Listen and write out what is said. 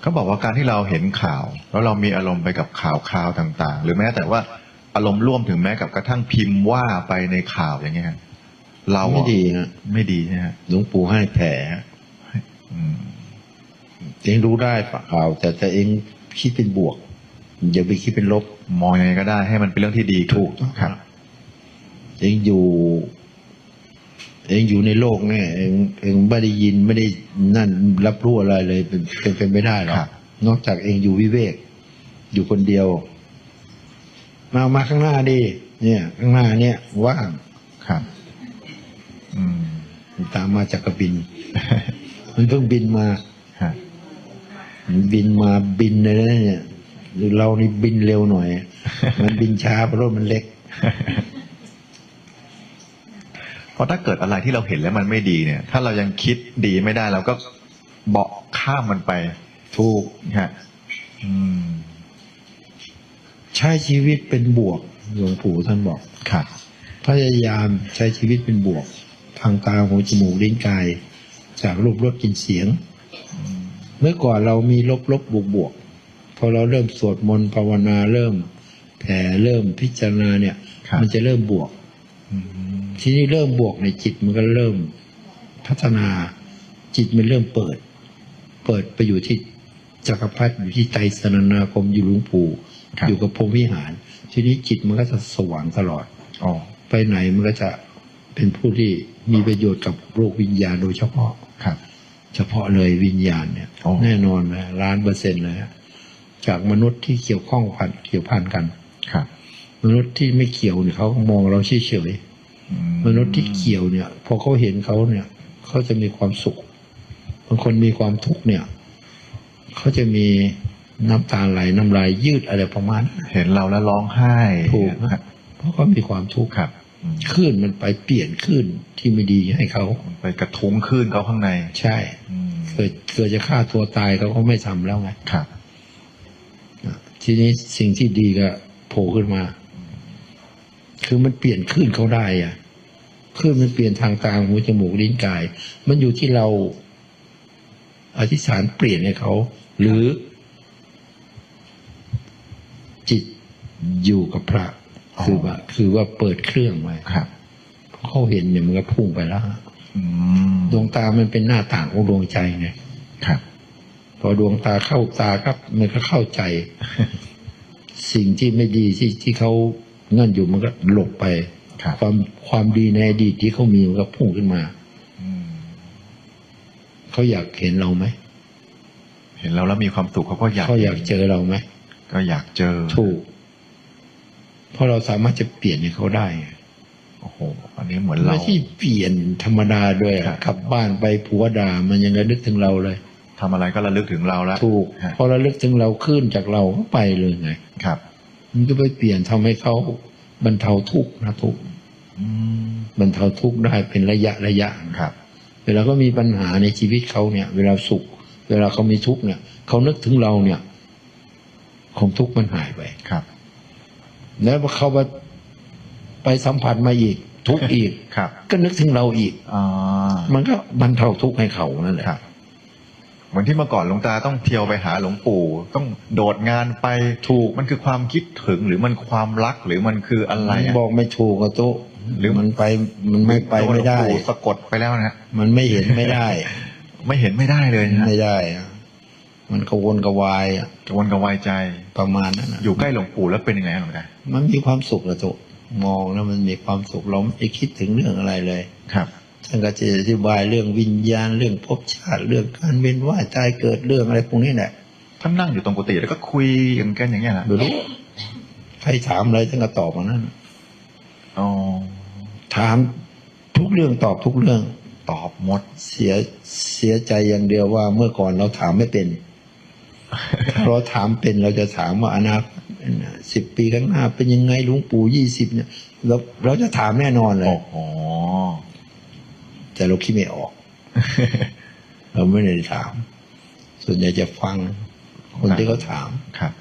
เขาบอกว่าการที่เราเห็นข่าว แล้วเรามีอารมณ์ไปกับข่าวข่าวต่าง ๆ หรือแม้แต่ว่าอารมณ์ร่วมถึงแม้กับกระทั่งพิมพ์ว่าไปในข่าวอย่างเงี้ยเราอะไม่ดีนะไม่ดีใช่ไหมฮะหลวงปู่ให้แผลอืมเองรู้ได้ข่าว แต่แต่เองคิดเป็นบวกอย่าไปคิดเป็นลบ มองยังไงก็ได้ให้มันเป็นเรื่องที่ดีถูกต้องครับเองอยู่ เองอยู่ในโลกเนี่ยเองเองไม่ได้ยินไม่ได้นั่นรับรู้อะไรเลยเป็นเป็นเป็นไม่ได้หรอกครับนอกจากเองอยู่วิเวก อยู่คนเดียว มามาข้างหน้าดิเนี่ย ข้างหน้าเนี่ยว่างครับอืมตามมาจากกระบิน มันเพิ่งบินมาฮะมันบินมาบินเลยนะเนี่ยหรือเรานี่บินเร็วหน่อย มันบินช้าเพราะรถมันเล็กเพ ราะถ้าเกิดอะไรที่เราเห็นแล้วมันไม่ดีเนี่ย ถ้าเรายังคิดดีไม่ได้เราก็เบาะข้ามมันไปถูกฮะอืม ใช้ชีวิตเป็นบวกหลวงปู่ท่านบอกครับพยายามใช้ชีวิตเป็นบวก ทางตาหูจมูกลิ้นกาย จากรูปรสกลินเสียง เมื่อก่อนเรามีลบลบบวกบวกพอเราเริ่มสวดมนต์ภาวนาเริ่มแผ่เริ่มพิจารณาเนี่ยครับมันจะเริ่มบวกอืม ทีนี้เริ่มบวกในจิตมันก็เริ่มพัฒนาจิตมันเริ่มเปิด เปิดไปอยู่ที่จักรพรรดิอยู่ที่ใจสนนาคมอยู่หลวงปู่ครับอยู่กับพรหมวิหาร ทีนี้จิตมันก็จะสว่างตลอดอ๋อไปไหนมันก็จะเป็นผู้ที่มีประโยชน์กับโลกวิญญาณโดยเฉพาะครับ เฉพาะเลยวิญญาณเนี่ยอ๋อแน่นอนนะล้านเปอร์เซ็นต์เลยฮะจากมนุษย์ที่เกี่ยวข้องพันเกี่ยวพันกันครับ มนุษย์ที่ไม่เกี่ยวเนี่ยเขาก็มองเราเฉยๆอืมนุษย์ที่เกี่ยวเนี่ย พอเขาเห็นเขาเนี่ยเขาจะมีความสุขบางคนมีความทุกข์เนี่ยเขาจะมีน้ำตาไหลน้ำลายยืดอะไรประมาณนั้นเห็นเราแล้วร้องไห้ถูกครับเพราะเขามีความทุกข์ครับอืมคลื่นมันไปเปลี่ยนคลื่นที่ไม่ดีให้เขาไปกระทุ้งขึ้นเขาข้างใน ใช่อืมเกิดเกิดจะฆ่าตัวตายเขาก็ไม่ทำแล้วไงครับทีนี้สิ่งที่ดีก็โผล่ขึ้นมา คือมันเปลี่ยนคลื่นเขาได้อะคลื่นมันเปลี่ยนทางตาหูจมูกลิ้นกาย มันอยู่ที่เราอธิษฐานเปลี่ยนให้เขา หรือ จิตอยู่กับพระอ๋อคือว่า คือว่าเปิดเครื่องไว้ครับพอเขาเห็นเนี่ยมันก็พุ่งไปแล้วอืมดวงตามันเป็นหน้าต่างของดวงใจไงครับ พอดวงตาเข้าตาครับ มันก็เข้าใจ สิ่งที่ไม่ดีที่ที่เขา เงื่อนอยู่มันก็หลบไปครับความความดีในอดีตที่เขามีมันก็พุ่งขึ้นมาอืมเขาอยากเห็นเราไหมเห็นเราแล้วมีความสุขเขาก็อยากเขาอยากเจอเราไหมก็อยากเจอถูกเพราะเราสามารถจะเปลี่ยนให้เขาได้ไงโอ้โหอันนี้เหมือนเราไม่ใช่เปลี่ยนธรรมดาด้วยอะครับกลับบ้านไปผัวด่ามันยังระลึกถึงเราเลยทำอะไรก็ระลึกถึงเราแล้วถูกฮะพอระลึกถึงเราขึ้นจากเราก็ไปเลยไงครับ มันก็ไปเปลี่ยนทำให้เขาบรรเทาทุกข์นะทุกข์อืมบรรเทาทุกข์ได้เป็นระยะระยะครับ เวลาก็มีปัญหาในชีวิตเขาเนี่ย เวลาสุข เวลาเขามีทุกข์เนี่ยเขานึกถึงเราเนี่ยความทุกข์มันหายไปครับ แล้วพอเขาไปไปสัมผัสมาอีกทุกข์อีกครับก็นึกถึงเราอีกอ่ามันก็บรรเทาทุกข์ให้เขานั่นแหละครับ เหมือนที่เมื่อก่อนหลวงตาต้องเที่ยวไปหาหลวงปู่ ต้องโดดงานไปถูกมันคือความคิดถึงหรือมันความรักหรือมันคืออะไรอะบอกไม่ถูกอะโตะหรือมันไปมันไม่ไปไม่ได้โนหลวงปู่สะกดไปแล้วนะฮะมันไม่เห็นไม่ได้ ไม่เห็นไม่ได้เลยนะฮะไม่ได้อะมันกระวนกระวายอะกระวนกระวายใจประมาณนั้นนะอยู่ใกล้หลวงปู่แล้วเป็นยังไงหลวงตามันมีความสุขอะโตะมองแล้วมันมีความสุขเราไม่ได้คิดถึงเรื่องอะไรเลยครับ ท่านก็จะอธิบายเรื่องวิญญาณเรื่องภพชาติเรื่องการเวียนว่ายตายเกิดเรื่องอะไรพวกนี้แหละท่านนั่งอยู่ตรงกุฏิแล้วก็คุยกันกันอย่างเงี้ยนะไม่รู้ใครถามอะไรท่านก็ตอบมานั้นอ๋อถามทุกเรื่องตอบทุกเรื่องตอบหมดเสียเสียใจอย่างเดียวว่าเมื่อก่อนเราถามไม่เป็นถ้าเราถามเป็นเราจะถามว่าอนาคตสิบปีข้างหน้าเป็นยังไงหลุงปู่ยี่สิบเนี่ยเราเราจะถามแน่นอนเลยโอ้โห แต่เราคิดไม่ออก เราไม่ได้ถาม ส่วนใหญ่จะฟังคนที่เขาถามครับ